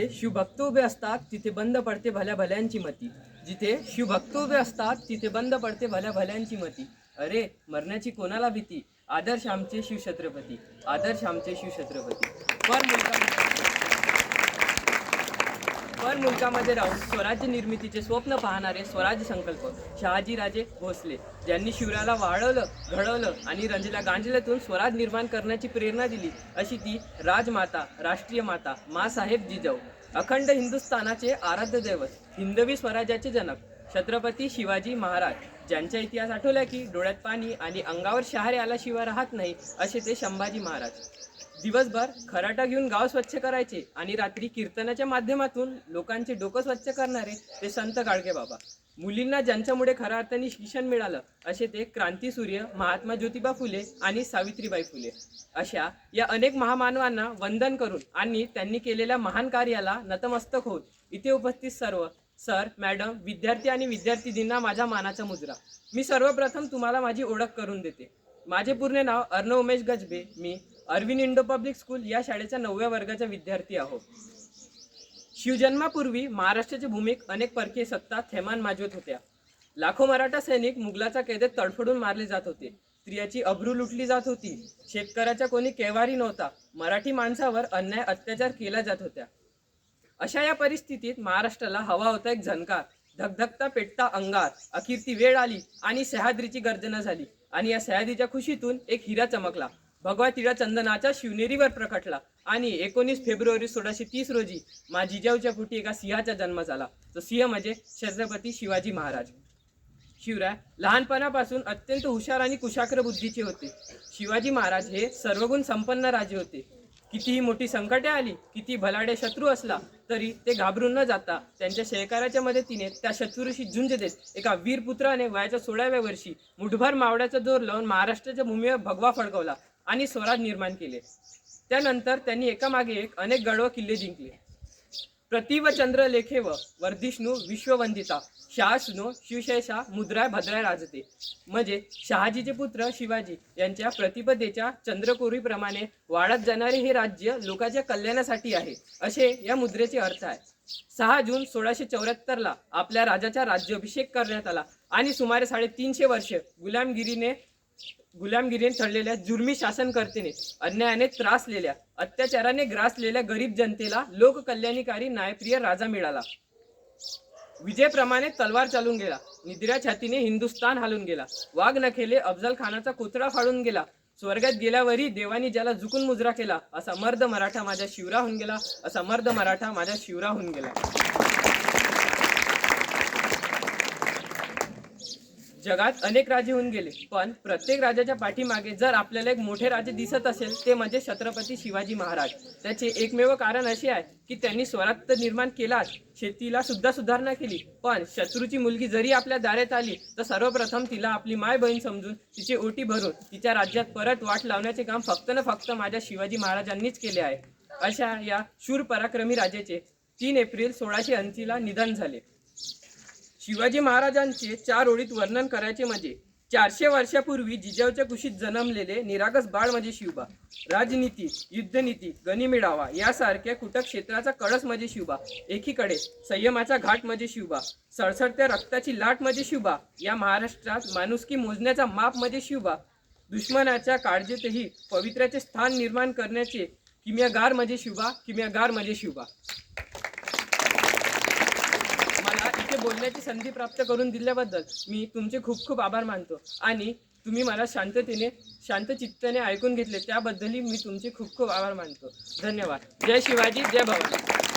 शिवभक्त उभे असतात तिथे बंद पडते भल्या भल्यांची मती. जिथे शिवभक्त उभे असतात तिथे बंद पडते भल्या भल्यांची मती. अरे मरण्याची कोणाला भीती? आदर्श आमचे शिवछत्रपती. आदर्श आमचे शिवछत्रपती. पर मुलगा पर मुलकामध्ये राहून स्वराज्य निर्मितीचे स्वप्न पाहणारे स्वराज्य संकल्प शहाजीराजे भोसले ज्यांनी शिवराला वाढवलं घडवलं आणि रंजला गांजल्यातून स्वराज निर्माण करण्याची प्रेरणा दिली अशी ती राजमाता राष्ट्रीय माता मासाहेब जिजाऊ. अखंड हिंदुस्थानाचे आराध्य दैवत हिंदवी स्वराज्याचे जनक. छत्रपती शिवाजी महाराज ज्यांचा इतिहास आठवला की डोळ्यात पाणी आणि अंगावर शहारे आल्याशिवाय राहत नाही असे ते संभाजी महाराज. दिवसभर खराटा घेऊन गाव स्वच्छ करायचे आणि रात्री कीर्तनाच्या माध्यमातून लोकांचे डोकं स्वच्छ करणारे ते संत गाडगे बाबा. मुलींना ज्यांच्यामुळे खऱ्या अर्थाने शिक्षण मिळालं असे ते क्रांतीसूर्य महात्मा ज्योतिबा फुले आणि सावित्रीबाई फुले. अशा या अनेक महामानवांना वंदन करून आणि त्यांनी केलेल्या महान कार्याला नतमस्तक होत इथे उपस्थित सर्व सर मॅडम विद्यार्थी आणि विद्यार्थिनींना माझ्या मानाचा मुजरा. मी सर्वप्रथम तुम्हाला माझी ओळख करून देते. माझे पूर्ण नाव अर्णव उमेश गजबे. मी अरविंद इंडो पब्लिक स्कूल या शाळेच्या नवव्या वर्गाचा विद्यार्थी आहो. शिवजन्मापूर्वी महाराष्ट्राच्या भूमीत अनेक परकीय सत्ता थैमान माजवत होत्या. लाखो मराठा सैनिक मुघलाचा कैदेत तडफडून मारले जात होते. स्त्रियाची अब्रू लुटली जात होती. शेतकऱ्याचा कोणी केवारी नव्हता. मराठी माणसावर अन्याय अत्याचार केला जात होत्या. अशा या परिस्थितीत महाराष्ट्राला हवा होता एक झणकार. धगधगता पेटता अंगार अखेर ती वेळ आली आणि सह्याद्रीची गर्जना झाली. आणि या सह्याद्रीच्या खुशीतून एक हिरा चमकला. भगवा तिळा चंदनाच्या शिवनेरीवर प्रकटला. आणि एकोणीस फेब्रुवारी सोळाशे तीस रोजी मा जिजाऊच्या पोटी एका सिंहाचा जन्म झाला. तो सिंह म्हणजे छत्रपती शिवाजी महाराज. शिवराय लहानपणापासून अत्यंत हुशार आणि कुशाग्र बुद्धीचे होते. शिवाजी महाराज हे सर्वगुण संपन्न राजे होते. कितीही मोठी संकटे आली किती भलाडे शत्रू असला तरी ते घाबरून न जाता त्यांच्या शेकाराच्या मदतीने त्या शत्रूशी झुंज देत एका वीर पुत्राने वयाच्या सोळाव्या वर्षी मुठभर मावळ्याचा जोर लावून महाराष्ट्राच्या भूमीवर भगवा फडकवला आणि स्वराज निर्माण केले. त्यानंतर त्यांनी एकामागे एक अनेक गड व किल्ले जिंकले. प्रतिव चंद्र लेखे व वर्धिष्णू विश्ववंदिता शासनो शिवशेषा मुद्राय भद्राय राजते. म्हणजे शहाजीचे पुत्र शिवाजी यांच्या प्रतिपदेच्या चंद्रकोरीप्रमाणे वाढत जाणारे हे राज्य लोकांच्या कल्याणासाठी आहे असे या मुद्रेचे अर्थ आहे. सहा जून सोळाशे चौऱ्याहत्तर ला आपल्या राजाचा राज्याभिषेक करण्यात आला आणि सुमारे साडेतीनशे वर्ष गुलामगिरीने गुलामगिरीने ठरलेल्या जुर्मी शासनकर्तेने अन्यायाने त्रासलेल्या अत्याचाराने ग्रासलेल्या गरीब जनतेला लोककल्याणकारी न्यायप्रिय राजा मिळाला. विजयप्रमाणे तलवार चालून गेला. निद्रा छातीने हिंदुस्थान हालून गेला. वाघ नखेले अफजल खानाचा कोथळा फाडून गेला. स्वर्गात गेल्यावरही देवानी ज्याला झुकून मुजरा केला असा मर्द मराठा माझ्या शिवरा होऊन गेला असा मर्द मराठा माझ्या शिवरा होऊन गेला. जगात अनेक राजे होऊन गेले. पण प्रत्येक राजाच्या पाठीमागे जर आपल्याला एक मोठे राजे दिसत असेल ते म्हणजे छत्रपती शिवाजी महाराज. त्याचे एकमेव कारण असे आहे की त्यांनी स्वराज्य निर्माण केलाच शेतीला सुद्धा सुधारणा केली. पण शत्रूची मुलगी जरी आपल्या दारात आली तर सर्वप्रथम तिला आपली माय बहीण समजून तिची ओटी भरून तिच्या राज्यात परत वाट लावण्याचे काम फक्त न फक्त माझ्या शिवाजी महाराजांनीच केले आहे. अशा या शूर पराक्रमी राजाचे तीन एप्रिल सोळाशे ऐंशीला निधन झाले. शिवाजी महाराजांचे चार ओळीत वर्णन करायचे म्हणजे चारशे वर्षापूर्वी जिजाऊच्या कुशीत जन्मलेले निरागस बाळ म्हणजे शिवबा. राजनीती युद्धनीती गनिमिडावा यासारख्या कुटक क्षेत्राचा कळस म्हणजे शिवबा. एकीकडे संयमाचा घाट म्हणजे शिवबा. सळसळत्या रक्ताची लाट म्हणजे शिवबा. या महाराष्ट्रात माणुसकी मोजण्याचा माप म्हणजे शिवबा. दुश्मनाच्या काळजीतही पवित्र्याचे स्थान निर्माण करण्याचे किम्यागार म्हणजे शिवबा किम्यागार म्हणजे शिवबा मला इथे बोलण्याची संधी प्राप्त करून दिल्याबद्दल मी तुमचे खूप खूप आभार मानतो. आणि तुम्ही मला शांततेने शांत चित्ताने ऐकून घेतले त्याबद्दलही मी तुमचे खूप खूप आभार मानतो. धन्यवाद. जय शिवाजी जय भवानी.